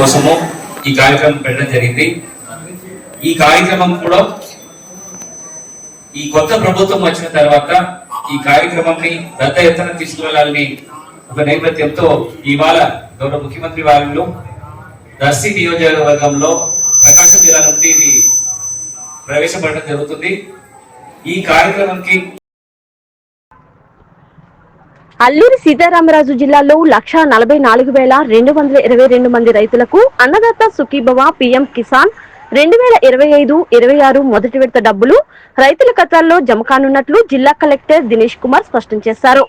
కోసము ఈ కార్యక్రమం పెట్టడం జరిగింది. ఈ కార్యక్రమం కూడా ఈ కొత్త ప్రభుత్వం వచ్చిన తర్వాత ఈ కార్యక్రమంని పెద్ద ఎత్తున తీసుకువెళ్ళాలని ఒక నేపథ్యంతో ఇవాళ గౌరవ ముఖ్యమంత్రి వారిలో దర్శి నియోజకవర్గంలో ప్రకాశం జిల్లా నుండి ఇది ప్రవేశపెట్టడం జరుగుతుంది. ఈ కార్యక్రమంకి అల్లూరి సీతారామరాజు జిల్లాలో లక్ష నలభై నాలుగు వేల రెండు వందల ఇరవై రెండు మంది రైతులకు అన్నదాత సుఖీభవ పిఎం కిసాన్ రెండు వేల ఇరవై ఐదు ఇరవై ఆరు మొదటి విడత డబ్బులు రైతుల ఖాతాల్లో జమ కానున్నట్లు జిల్లా కలెక్టర్ దినేష్ కుమార్ స్పష్టం చేశారు.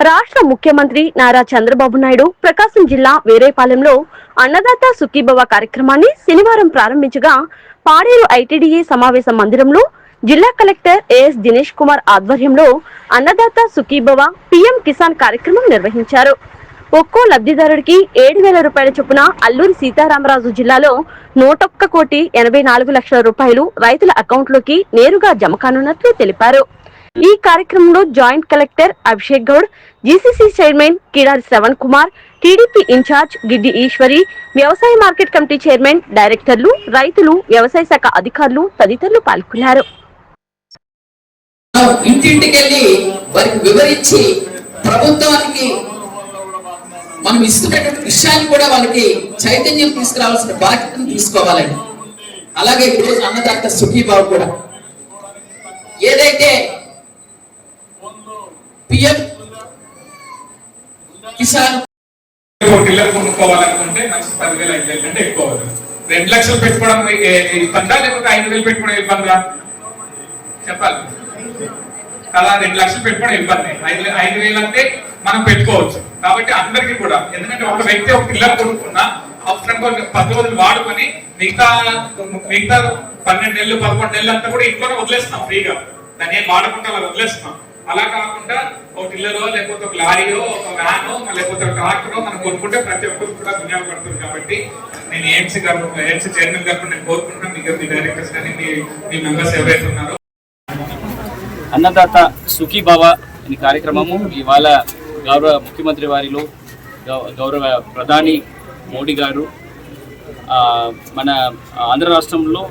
రాష్ట్ర ముఖ్యమంత్రి నారా చంద్రబాబు నాయుడు ప్రకాశం జిల్లా వేరేపాలెంలో అన్నదాత సుఖీభవ కార్యక్రమాన్ని శనివారం ప్రారంభించగా పాడేరు ఐటీడీఏ సమావేశ మందిరంలో జిల్లా కలెక్టర్ ఏఎస్ దినేష్ కుమార్ ఆధ్వర్యంలో అన్నదాత సుఖీభవ పిఎం కిసాన్ కార్యక్రమం నిర్వహించారు. ఒక్కో లబ్ధిదారుడికి ఏడు వేల రూపాయల చొప్పున అల్లూరి సీతారామరాజు జిల్లాలో నూటొక్క కోటి ఎనభై నాలుగు లక్షల రూపాయలు రైతుల అకౌంట్లోకి నేరుగా జమ కానున్నట్లు తెలిపారు. ఈ కార్యక్రమంలో joint collector Abhishek Goud GCC chairman Kidari Sravan Kumar TDP incharge Giddi Eswari వ్యవసాయ మార్కెట్ కమిటీ చైర్మన్ డైరెక్టర్లు రైతులు వ్యవసాయ శాఖ అధికారులు తదితరులు పాల్గొన్నారు. ఇంటింటికి వెళ్ళి వారికి వివరించి ప్రభుత్వానికి మనం ఇస్తున్నటువంటి విషయాన్ని కూడా వాళ్ళకి చైతన్యం తీసుకురావాల్సిన బాధ్యతను తీసుకోవాలండి. అలాగే ఈరోజు అన్నదాత సుఖీబాబు కూడా. ఏదైతే పిఎం కిసాన్ ఒక కొనుక్కోవాలనుకుంటే మనిషి పదివేలు ఐదు వేలు కంటే ఎక్కువ రెండు లక్షలు పెట్టుకోవడం ఇబ్బందా లేకపోతే ఐదు వేలు పెట్టుకోవడం ఇబ్బందా చెప్పాలి. కదా రెండు లక్షలు పెట్టుకోవడం ఇబ్బంది ఐదు ఐదు వేలు అంటే మనం పెట్టుకోవచ్చు. కాబట్టి అందరికీ కూడా ఎందుకంటే ఒక వ్యక్తి ఒక పిల్లలు కొనుక్కున్నా అవసరం కొన్ని పది రోజులు వాడుకొని మిగతా మిగతా పన్నెండు నెలలు పదకొండు నెలలు అంతా కూడా ఇంట్లోనే వదిలేస్తాం ఫ్రీగా. దాన్ని ఏం వాడకుండా అలా వదిలేస్తున్నాం. అలా కాకుండా ఒక టిల్లరో లేకపోతే ఒక లారీయో ఒక వ్యానో లేకపోతే ఒక ట్రాక్టరో మనం కొనుక్కుంటే ప్రతి ఒక్కరు కూడా వినియోగపడుతుంది కాబట్టి నేను ఏఎంసీ గారు ఏఎంసీ చైర్మన్ గారు నేను కోరుకుంటున్నాను. మీ మీ డైరెక్టర్స్ కానీ మీ మీ మెంబర్స్ ఎవరైతే ఉన్నారో అన్నదాత సుఖీభవ అనే కార్యక్రమము. ఇవాళ గౌరవ ముఖ్యమంత్రి వారిలో గౌ- గౌరవ ప్రధాని మోడీ గారు మన ఆంధ్ర రాష్ట్రంలో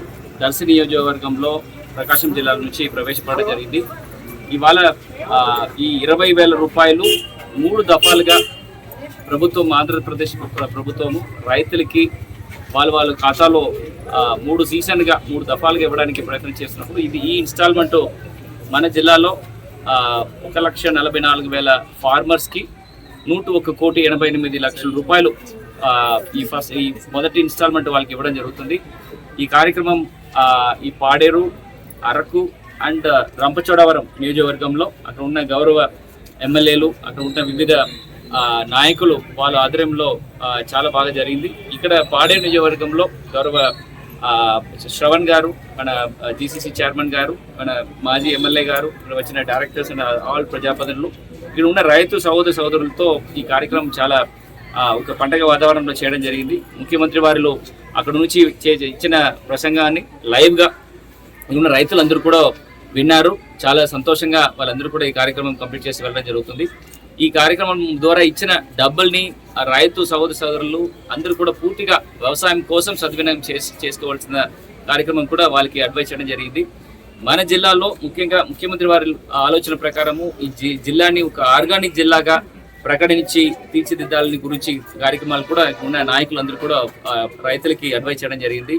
దర్శి నియోజకవర్గంలో ప్రకాశం జిల్లా నుంచి ప్రవేశపెట్టడం జరిగింది. ఇవాళ ఈ ఇరవై వేల రూపాయలు మూడు దఫాలుగా ప్రభుత్వం ఆంధ్రప్రదేశ్ ప్రభుత్వము రైతులకి వాళ్ళ వాళ్ళ ఖాతాలో మూడు సీజన్గా మూడు దఫాలుగా ఇవ్వడానికి ప్రయత్నం చేస్తున్నప్పుడు ఇది ఈ ఇన్స్టాల్మెంట్ మన జిల్లాలో ఒక లక్ష నలభై నాలుగు వేల ఫార్మర్స్కి నూట ఒక కోటి ఎనభై ఎనిమిది లక్షల రూపాయలు ఈ ఫస్ట్ ఈ మొదటి ఇన్స్టాల్మెంట్ వాళ్ళకి ఇవ్వడం జరుగుతుంది. ఈ కార్యక్రమం ఈ పాడేరు అరకు అండ్ రంపచోడవరం నియోజకవర్గంలో అక్కడ ఉన్న గౌరవ ఎమ్మెల్యేలు అక్కడ ఉన్న వివిధ నాయకులు వాళ్ళ ఆధ్వర్యంలో చాలా బాగా జరిగింది. ఇక్కడ పాడేరు నియోజకవర్గంలో గౌరవ శ్రవణ్ గారు మన జీసీసీ చైర్మన్ గారు మన మాజీ ఎమ్మెల్యే గారు ఇక్కడ వచ్చిన డైరెక్టర్స్ అండ్ ఆల్ uh, ప్రజాప్రతినిధులు ఇక్కడ ఉన్న రైతు సహోదర సహోదరులతో ఈ కార్యక్రమం చాలా ఒక పండగ వాతావరణంలో చేయడం జరిగింది. ముఖ్యమంత్రి వారిలో అక్కడ నుంచి చే- ఇచ్చిన ప్రసంగాన్ని లైవ్గా ఉన్న రైతులందరూ కూడా విన్నారు. చాలా సంతోషంగా వాళ్ళందరూ కూడా ఈ కార్యక్రమం కంప్లీట్ చేసి వెళ్ళడం జరుగుతుంది. ఈ కార్యక్రమం ద్వారా ఇచ్చిన డబ్బుల్ని ఆ రైతు సహోదర సోదరులు అందరూ కూడా పూర్తిగా వ్యవసాయం కోసం సద్వినియోగం చేసి చేసుకోవాల్సిన కార్యక్రమం కూడా వాళ్ళకి అడ్వైస్ చేయడం జరిగింది. మన జిల్లాలో ముఖ్యంగా ముఖ్యమంత్రి వారి ఆలోచన ప్రకారము ఈ జి- జిల్లాని ఒక ఆర్గానిక్ జిల్లాగా ప్రకటించి తీర్చిదిద్దాలని గురించి కార్యక్రమాలు కూడా ఉన్న నాయకులందరూ కూడా రైతులకి అడ్వైస్ చేయడం జరిగింది.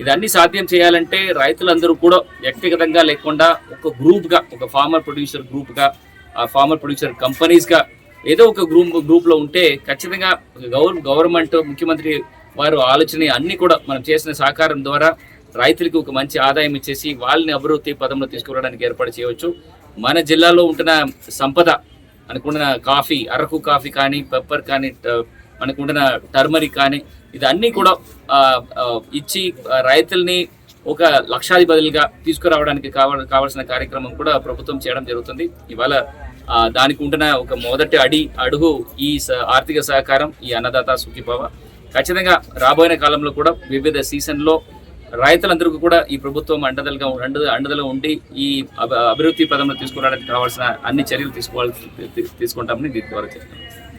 ఇదన్నీ సాధ్యం చేయాలంటే రైతులందరూ కూడా వ్యక్తిగతంగా లేకుండా ఒక గ్రూప్గా ఒక ఫార్మర్ ప్రొడ్యూసర్ గ్రూప్గా ఫార్మర్ ప్రొడ్యూసర్ కంపెనీస్గా ఏదో ఒక గ్రూప్ గ్రూప్లో ఉంటే ఖచ్చితంగా గవర్ గవర్నమెంట్ ముఖ్యమంత్రి వారు ఆలోచన అన్ని కూడా మనం చేసిన సహకారం ద్వారా రైతులకు ఒక మంచి ఆదాయం ఇచ్చేసి వాళ్ళని అభివృద్ధి పదంలో తీసుకురావడానికి ఏర్పాటు చేయవచ్చు. మన జిల్లాలో ఉంటున్న సంపద మనకుంటున్న కాఫీ అరకు కాఫీ కానీ పెప్పర్ కానీ మనకుంటున్న టర్మరిక్ కానీ ఇదన్నీ కూడా ఇచ్చి రైతుల్ని ఒక లక్షాధిపతులుగా తీసుకురావడానికి కావ కావాల్సిన కార్యక్రమం కూడా ప్రభుత్వం చేయడం జరుగుతుంది. ఇవాళ దానికి ఉంటున్న ఒక మొదటి అడి అడుగు ఈ స- ఆర్థిక సహకారం ఈ అన్నదాత సుఖీభావ. ఖచ్చితంగా రాబోయే కాలంలో కూడా వివిధ సీజన్లో రైతులందరికీ కూడా ఈ ప్రభుత్వం అండదలుగా అండ అండదలో ఉండి ఈ అభివృద్ధి పదంలో తీసుకురావడానికి కావాల్సిన అన్ని చర్యలు తీసుకోవాల్సి తీసుకుంటామని దీని ద్వారా చెప్తున్నాను